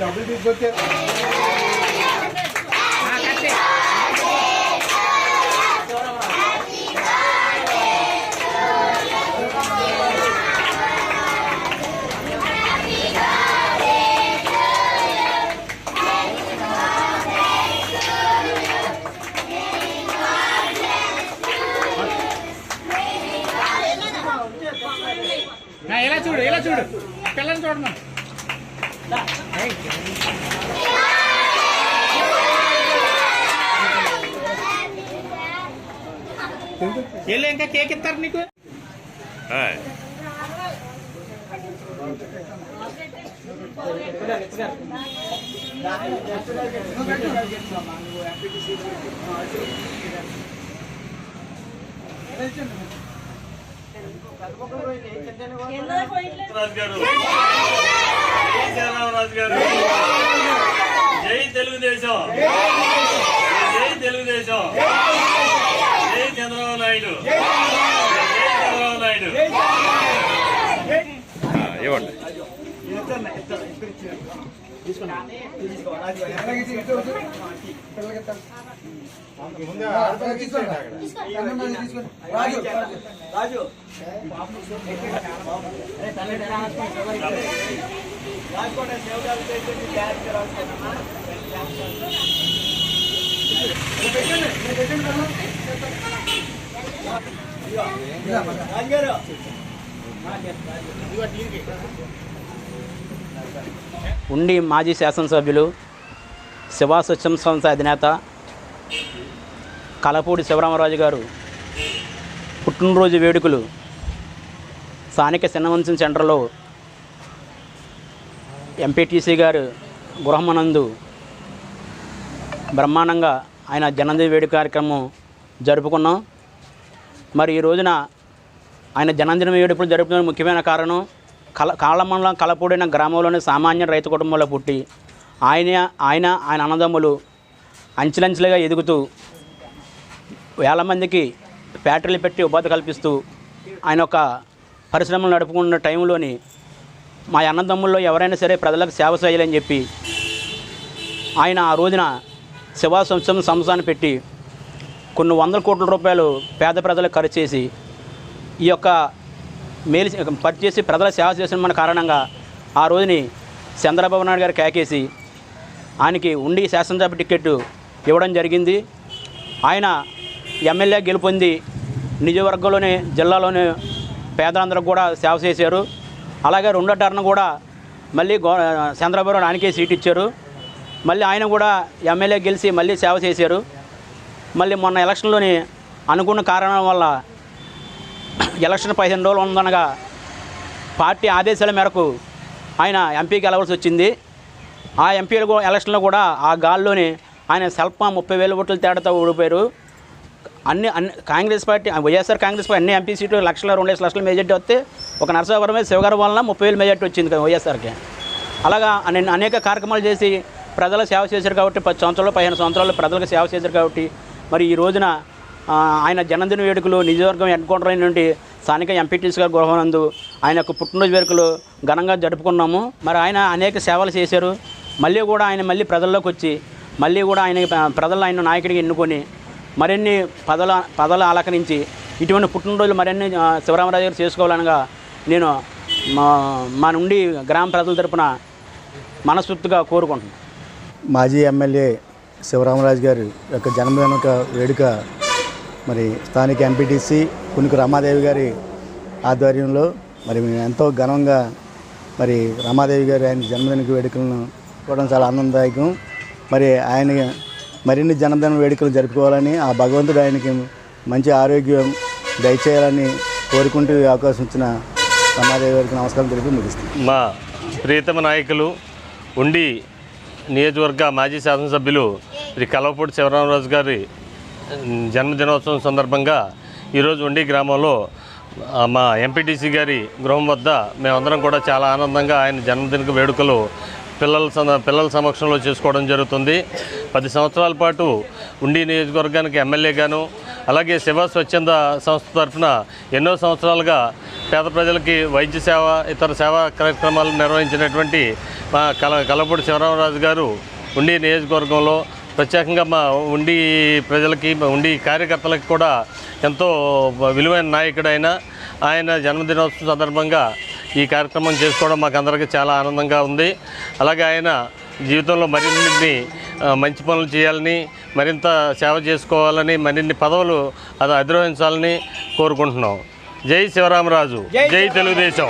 డబ్బులు తీసుకొచ్చే ఇలా చూడు ఇలా చూడు. పిల్లల్ని చూడమా వెళ్ళి ఇంకా కేక్ ఇస్తారు నీకు? రాజు గారు జై జగన్నాథరాజు గారు జై తెలుగుదేశం. జై తెలుగుదేశం జై చంద్రబాబు నాయుడు. జై చంద్రబాబు నాయుడు. ఇవ్వండి. రాజు రాజు రాజకోట రాజుగారు ఉండి మాజీ శాసనసభ్యులు శివా స్వచ్ఛం సంస్థ అధినేత కలపూడి శివరామరాజు గారు పుట్టినరోజు వేడుకలు స్థానిక చిన్నవంశం సెంటర్లో ఎంపీటీసీ గారు గృహమనందు బ్రహ్మాండంగా ఆయన జన్మదిన వేడుక కార్యక్రమం జరుపుకున్నాం. మరి ఈ రోజున ఆయన జన్మదిన వేడుకలు జరుపుకునే ముఖ్యమైన కారణం కల కాలమండలం కలపూడిన గ్రామంలోని సామాన్య రైతు కుటుంబంలో పుట్టి ఆయన ఆయన ఆయన అన్నదమ్ములు అంచెలంచెలుగా ఎదుగుతూ వేల మందికి ఫ్యాక్టరీలు పెట్టి ఉపాధి కల్పిస్తూ ఆయన ఒక పరిశ్రమలు నడుపుకున్న టైంలోని మా అన్నదమ్ముల్లో ఎవరైనా సరే ప్రజలకు సేవ చేయాలని చెప్పి ఆయన ఆ రోజున శివా సంస్థ సంస్థాన్ని పెట్టి కొన్ని వందల కోట్ల రూపాయలు పేద ప్రజలకు ఖర్చు చేసి ఈ యొక్క మేలు పట్టు చేసి ప్రజల సేవ చేసిన మన కారణంగా ఆ రోజుని చంద్రబాబు నాయుడు గారు కేకేసి ఆయనకి ఉండి శాసనసభ టికెట్ ఇవ్వడం జరిగింది. ఆయన ఎమ్మెల్యే గెలుపొంది నియోజకవర్గంలోని జిల్లాలోని పేదలందరూ కూడా సేవ చేశారు. అలాగే రెండో టర్న్ కూడా మళ్ళీ గో చంద్రబాబు నాయుడు ఆయనకే సీట్ ఇచ్చారు. మళ్ళీ ఆయన కూడా ఎమ్మెల్యే గెలిచి మళ్ళీ సేవ చేశారు. మళ్ళీ మొన్న ఎలక్షన్లోని అనుకున్న కారణం వల్ల ఎలక్షన్ పదిహేను రోజులు ఉందనగా పార్టీ ఆదేశాల మేరకు ఆయన ఎంపీకి వెళ్ళవలసి వచ్చింది. ఆ ఎంపీలు కూడా ఎలక్షన్లో కూడా ఆ గాల్లోనే ఆయన స్వల్ప ముప్పై వేల ఓట్ల తేడాతో ఓడిపోయారు. అన్ని అన్ని Congress party YSR Congress party అన్ని ఎంపీ సీట్లు లక్షల రెండు లక్షల మెజార్టీ వస్తే ఒక నరసాపురమే శివగారి వలన ముప్పై వేల మెజార్టీ వచ్చింది వైఎస్ఆర్కి. అలాగా అనేక కార్యక్రమాలు చేసి ప్రజల సేవ చేశారు కాబట్టి పది సంవత్సరాలు పదిహేను సంవత్సరాలు ప్రజలకు సేవ చేశారు కాబట్టి మరి ఈ రోజున ఆయన జన్మదిన వేడుకలు నియోజకవర్గం హెడ్ అయినటువంటి నుండి స్థానిక ఎంపీటీసీ గారి గృహనందు ఆయన యొక్క పుట్టినరోజు వేడుకలు ఘనంగా జరుపుకున్నాము. మరి ఆయన అనేక సేవలు చేశారు. మళ్ళీ కూడా ఆయన మళ్ళీ ప్రజల్లోకి వచ్చి మళ్ళీ కూడా ఆయన ప్రజలు ఆయన నాయకుడిగా ఎన్నుకొని మరిన్ని పదల పదలు ఆలకరించి ఇటువంటి పుట్టినరోజులు మరిన్ని శివరామరాజు గారు చేసుకోవాలనగా నేను మా నుండి గ్రామ ప్రజల తరపున మనస్ఫూర్తిగా కోరుకుంటున్నాను. మాజీ ఎమ్మెల్యే శివరామరాజు గారి యొక్క జన్మదిన వేడుక మరి స్థానిక ఎంపీటీసీ కునికి రమాదేవి గారి ఆధ్వర్యంలో మరి మేము ఎంతో ఘనంగా మరి రమాదేవి గారి ఆయన జన్మదిన వేడుకలను చూడడం చాలా ఆనందదాయకం. మరి ఆయన మరిన్ని జన్మదిన వేడుకలు జరుపుకోవాలని ఆ భగవంతుడు ఆయనకి మంచి ఆరోగ్యం దయచేయాలని కోరుకుంటూ అవకాశం ఇచ్చిన రమాదేవి గారికి నమస్కారం తెలిపి ముగిస్తాను మా ప్రియతమ నాయకులు ఉండి నియోజకవర్గ మాజీ శాసనసభ్యులు శ్రీ కలవపూడి శివరామరాజు గారి జన్మదినోత్సవం సందర్భంగా ఈరోజు ఉండి గ్రామంలో మా ఎంపీటీసీ గారి గృహం వద్ద మేమందరం కూడా చాలా ఆనందంగా ఆయన జన్మదిన వేడుకలు పిల్లల పిల్లల సమక్షంలో చేసుకోవడం జరుగుతుంది. పది సంవత్సరాల పాటు ఉండి నియోజకవర్గానికి ఎమ్మెల్యేగాను అలాగే శివ స్వచ్ఛంద సంస్థ తరఫున ఎన్నో సంవత్సరాలుగా పేద ప్రజలకి వైద్య సేవ ఇతర సేవా కార్యక్రమాలు నిర్వహించినటువంటి మా కల కలపూడి శివరామరాజు గారు ఉండి నియోజకవర్గంలో ప్రత్యేకంగా మా ఉండి ప్రజలకి ఉండి కార్యకర్తలకి కూడా ఎంతో విలువైన నాయకుడైన ఆయన జన్మదినోత్సవం సందర్భంగా ఈ కార్యక్రమం చేసుకోవడం మాకు అందరికీ చాలా ఆనందంగా ఉంది. అలాగే ఆయన జీవితంలో మరిన్ని మంచి పనులు చేయాలని మరింత సేవ చేసుకోవాలని మరిన్ని పదవులు అది అధిరోహించాలని కోరుకుంటున్నాం. జై శివరామరాజు. జై తెలుగుదేశం.